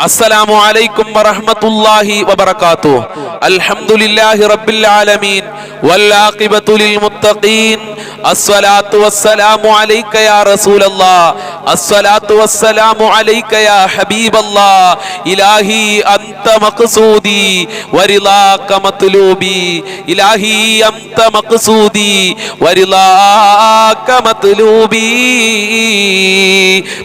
അസ്സലാമു അലൈക്കും വറഹ്മത്തുള്ളാഹി വബറകാത്തു. അൽഹംദുലില്ലാഹി റബ്ബിൽ ആലമീൻ. വൽആഖിബത്തു ലിൽ മുത്തഖീൻ അസ്സലാത്തു വസ്സലാമു അലൈക യാ റസൂലല്ലാഹ് അസ്സലാത്തു വസ്സലാമു അലൈക യാ ഹബീബല്ലാഹ് ഇലാഹി അൻത മഖ്സൂദി. വരിലാക മത്ലൂബി. ഇലാഹി അൻത മഖ്സൂദി. വരിലാക മത്ലൂബി.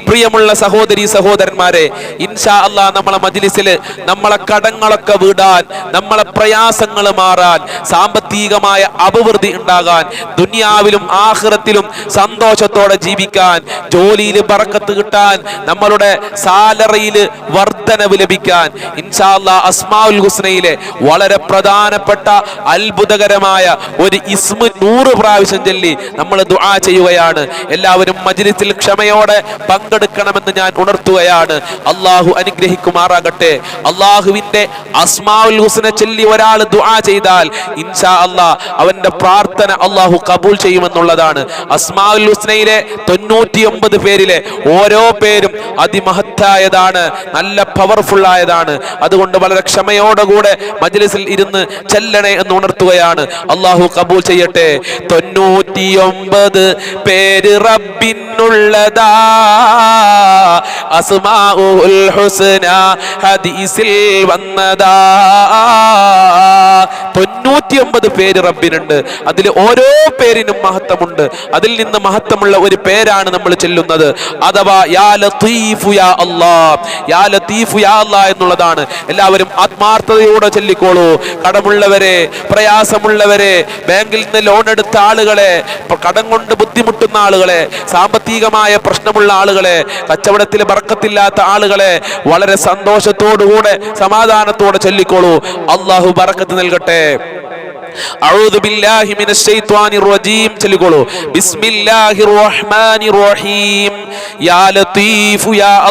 പ്രിയമുള്ള സഹോദരി സഹോദരന്മാരെ ഇൻഷാ അല്ലാഹ് നമ്മളെ മജിലിസിൽ നമ്മളെ കടങ്ങളൊക്കെ വീടാൻ നമ്മളെ പ്രയാസങ്ങൾ മാറാൻ സാമ്പത്തികമായ അഭിവൃദ്ധി ഉണ്ടാകാൻ ദുനിയാവിലും ആഹ്റത്തിലും സന്തോഷത്തോടെ ജീവിക്കാൻ ജോലിയിൽ പറക്കത്ത് കിട്ടാൻ നമ്മളുടെ സാലറിയിൽ വർധനവ് ലഭിക്കാൻ ഇൻഷാ അല്ലാ അസ്മാഉൽ ഹുസ്നയിലെ വളരെ പ്രധാനപ്പെട്ട അത്ഭുതകരമായ ഒരു ഇസ്മു നൂറ് പ്രാവശ്യം ചൊല്ലി നമ്മൾ ദുആ ചെയ്യുകയാണ്. എല്ലാവരും മജിലിസിൽ ക്ഷമയോടെ പങ്കെടുക്കണമെന്ന് ഞാൻ ഉണർത്തുകയാണ്. അള്ളാഹു അനുഗ്രഹിക്കുമാറാകട്ടെ. അള്ളാഹുവിന്റെ അസ്മാഉൽ ഹുസ്ന ചൊല്ലി ഒരാൾ ദുആ ചെയ്താൽ ഇൻഷാ അള്ളാഹ് അവന്റെ പ്രാർത്ഥന അള്ളാഹു കബൂൽ ചെയ്യുമെന്നുള്ളതാണ്. അസ്മാഉൽ ഹുസ്നയിലെ തൊണ്ണൂറ്റി ഒമ്പത് പേരിലെ ഓരോ പേരും അതിമഹത്തായതാണ് നല്ല പവർഫുൾ ആയതാണ്. അതുകൊണ്ട് വളരെ ക്ഷമയോടുകൂടെ മജ്ലിസിൽ ഇരുന്ന് ചെല്ലണേ എന്ന് ഉണർത്തുകയാണ്. അള്ളാഹു കബൂൽ ചെയ്യട്ടെ. തൊണ്ണൂറ്റിയൊമ്പത് പേര് അസ്മാഉൽ ഹുസ്ന ഹദീസിൽ വന്നതാ. തൊണ്ണൂറ്റിയൊമ്പത് പേര് റബ്ബിനുണ്ട്. അതിൽ ഓരോ പേരിനും മഹത്വമുണ്ട്. അതിൽ നിന്ന് മഹത്വമുള്ള ഒരു പേരാണ് നമ്മൾ ചെല്ലുന്നത്. അഥവാ യാ ലത്തീഫു യാ അല്ലാ യാ ലത്തീഫു യാ അല്ലാ എന്നുള്ളതാണ്. എല്ലാവരും ആത്മാർത്ഥതയോടെ ചൊല്ലിക്കോളൂ. കടമുള്ളവരെ പ്രയാസമുള്ളവരെ ബാങ്കിൽ നിന്ന് ലോൺ എടുത്ത ആളുകളെ കടം കൊണ്ട് ബുദ്ധിമുട്ടുന്ന ആളുകളെ സാമ്പത്തികമായ പ്രശ്നമുള്ള ആളുകളെ കച്ചവടത്തിൽ ബറക്കത്തില്ലാത്ത ആളുകളെ വളരെ സന്തോഷത്തോടുകൂടെ സമാധാനത്തോടെ ചൊല്ലിക്കോളൂ. അള്ളാഹു ബറക്കത്ത് നൽകട്ടെ. أعوذ بالله من الشيطان الرجيم تلقوا بسم الله الرحمن الرحيم يا لطيف يا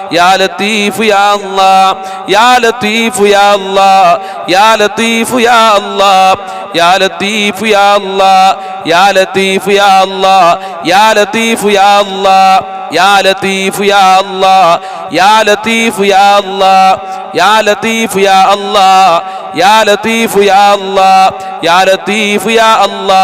യാ ലത്തീഫ് യാ അല്ലാ യാ ലത്തീഫ് യാ അല്ലാ യാ ലത്തീഫ് യാ അല്ലാ യാ ലത്തീഫ് യാ അല്ലാ യാ ലത്തീഫ് യാ അല്ലാ യാ ലത്തീഫ് യാ അല്ലാ യാ ലത്തീഫ് യാ അല്ലാ യാ ലത്തീഫ് യാ അല്ലാ യാ ലത്തീഫ് യാ അല്ലാ യാ ലത്തീഫ് യാ അല്ലാ യാ ലത്തീഫ് യാ അല്ലാ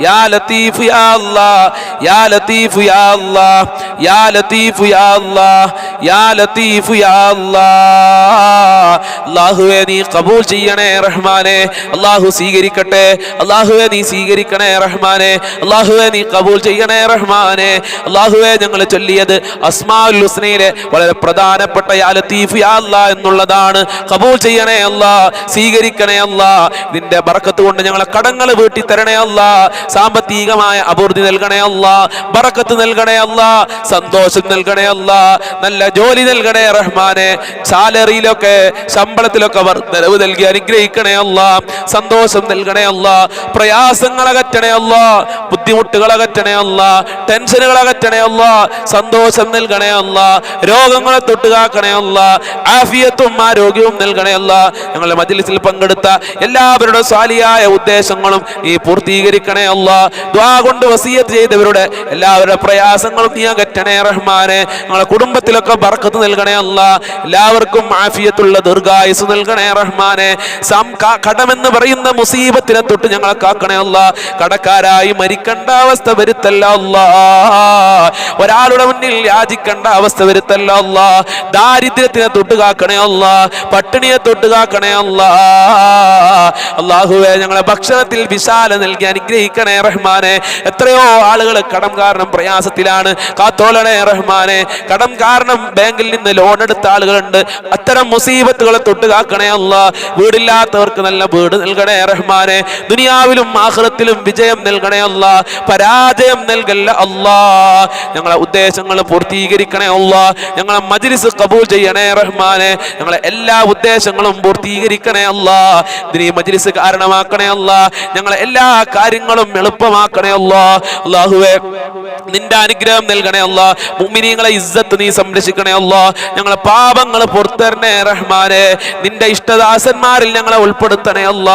യാ ലത്തീഫ് യാ അല്ലാ യാ ലത്തീഫ് യാ അല്ലാ യാ ലത്തീഫ് യാ അല്ലാ യാ ലത്തീഫ് യാ അല്ലാ അല്ലാഹുവേ നീ കബൂൽ ചെയ്യണേ റഹ്മാനെ. അല്ലാഹു സ്വീകരിക്കട്ടെ. അല്ലാഹുവേ നീ സ്വീകരിക്കണേ റഹ്മാനെ. അല്ലാഹുവേ നീ കബൂൽ ചെയ്യണേ റഹ്മാനെ. അല്ലാഹുവേ ഞങ്ങൾ ചൊല്ലിയത് അസ്മാഉൽ ഹുസ്നയിലെ വളരെ പ്രധാനപ്പെട്ട യാ ലത്തീഫ് യാ അല്ലാ എന്നുള്ളതാണ്. കബൂൽ ചെയ്യണേ അല്ലാ സ്വീകരിക്കണേ അല്ലാ നിന്റെ ബർക്കത്ത് കൊണ്ട് ഞങ്ങളെ കടങ്ങൾ വീട്ടി തരണേ അല്ലാ സാമ്പത്തികമായ അഭിവൃദ്ധി നൽകണേ അല്ല ബറക്കത്ത് നൽകണേ അല്ല സന്തോഷം നൽകണേ അല്ല നല്ല ജോലി നൽകണേ റഹ്മാനെ സാലറിയിലൊക്കെ ശമ്പളത്തിലൊക്കെ വർദ്ധനവ് നൽകി അനുഗ്രഹിക്കണേ അല്ല സന്തോഷം നൽകണേ അല്ല പ്രയാസങ്ങൾ അകറ്റണേ അല്ലാ ബുദ്ധിമുട്ടുകൾ അകറ്റണേ അല്ല ടെൻഷനുകൾ അകറ്റണേ അല്ല സന്തോഷം നൽകണേ അല്ല രോഗങ്ങളെ തൊട്ടുകാക്കണേ അല്ല ആഫിയത്തും ആരോഗ്യവും നൽകണേ അല്ല. ഞങ്ങളുടെ മജിലിസിൽ പങ്കെടുത്ത എല്ലാവരുടെ സാലിയായ ഉദ്ദേശങ്ങളും നീ പൂർത്തീകരിക്കണേ അല്ല. ദ്വാ കൊണ്ട് വസീയത്ത് ചെയ്തവരുടെ എല്ലാവരുടെ പ്രയാസങ്ങളും നീ അകറ്റണേ റഹ്മാനെ. ഞങ്ങളുടെ കുടുംബത്തിലൊക്കെ ബർക്കത്ത് നൽകണേ അല്ല. എല്ലാവർക്കും ആഫിയത്തുള്ള ദീർഘായുസ് നൽകണേ റഹ്മാനെ. സം കടമെന്ന് പറയുന്ന മുസീബത്തിനെ തൊട്ട് ഞങ്ങളെ കാക്കണേ അല്ല. കടക്കാരായി മരിക്കേണ്ട അവസ്ഥ വരുത്തല്ല ഒരാളുടെ മുന്നിൽ യാചിക്കേണ്ട അവസ്ഥ വരുത്തല്ല ദാരിദ്ര്യത്തിനെ തൊട്ടുകാക്കണേ അല്ല. പട്ടിണിയെ തൊട്ടുകാക്കണേ അല്ല. അള്ളാഹുവെ ഞങ്ങളെ ഭക്ഷണത്തിൽ വിശാല നൽകി അനുഗ്രഹിക്കണേ റഹ്മാനെ. എത്രയോ ആളുകൾ കടം കാരണം പ്രയാസത്തിലാണ്. കാത്തോളണേ റഹ്മാനെ. കടം കാരണം ബാങ്കിൽ നിന്ന് ലോൺ എടുത്ത ആളുകളുണ്ട്. അത്തരം മുസീബത്തുകളെ തൊട്ടുകാക്കണേ അല്ല. വീടില്ലാത്തവർക്ക് നല്ല വീട് നൽകണേ റഹ്മാനെ. ദുനിയാവിലും ആഹ്റത്തിലും വിജയം നൽകണേ അല്ല. പരാജയം നൽകല്ല അല്ലാ. ഞങ്ങളെ ഉദ്ദേശങ്ങൾ പൂർത്തീകരിക്കണേ അല്ലാ. ഞങ്ങളെ മജ്ലിസ് കബൂൽ ചെയ്യണേ റഹ്മാനെ. ഞങ്ങളെ എല്ലാ ഉദ്ദേശങ്ങളും പൂർത്തീകരിക്കണേ അല്ലാ. ഇതിന് മജ്ലിസ് കാരണമാക്കണേ അല്ലാ. ഞങ്ങളെ എല്ലാ കാര്യങ്ങളും എളുപ്പമാക്കണേ അല്ലാ. അല്ലാഹുവേ നിന്റെ അനുഗ്രഹം നൽകണേ അല്ല. മുമിനിങ്ങളെ ഇസ്സത്ത് നീ സംരക്ഷിക്കണേ അല്ല. ഞങ്ങളെ പാപങ്ങൾ പുറത്തരണേ റഹ്മാനെ. നിന്റെ ഇഷ്ടദാസന്മാരിൽ ഞങ്ങളെ ഉൾപ്പെടുത്തണേ അല്ല.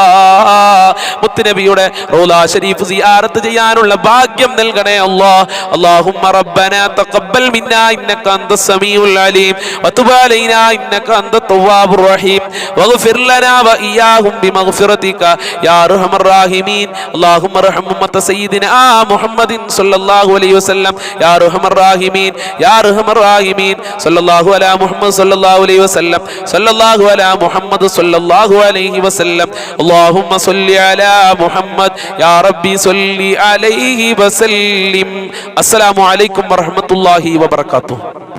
മുത്തുനബിയുടെ റൗലാ ഷരീഫ് സിയാറത്ത് ചെയ്യാനുള്ള ഭാഗ്യം നൽകണേ അല്ല اللهم ربنا تقبل منا انك انت السميع العليم وتب علينا انك انت التواب الرحيم واغفر لنا واياهم بمغفرتك يا ارحم الراحمين اللهم ارحم امه سيدنا محمد صلى الله عليه وسلم يا ارحم الراحمين يا ارحم الراحمين صلى الله على محمد صلى الله عليه وسلم صلى الله على محمد صلى الله عليه وسلم اللهم صل على محمد يا ربي صل عليه അലൈഹി വസല്ലിം. അസ്സലാമു അലൈക്കും വറഹ്മത്തുള്ളാഹി വബറകാതുഹു.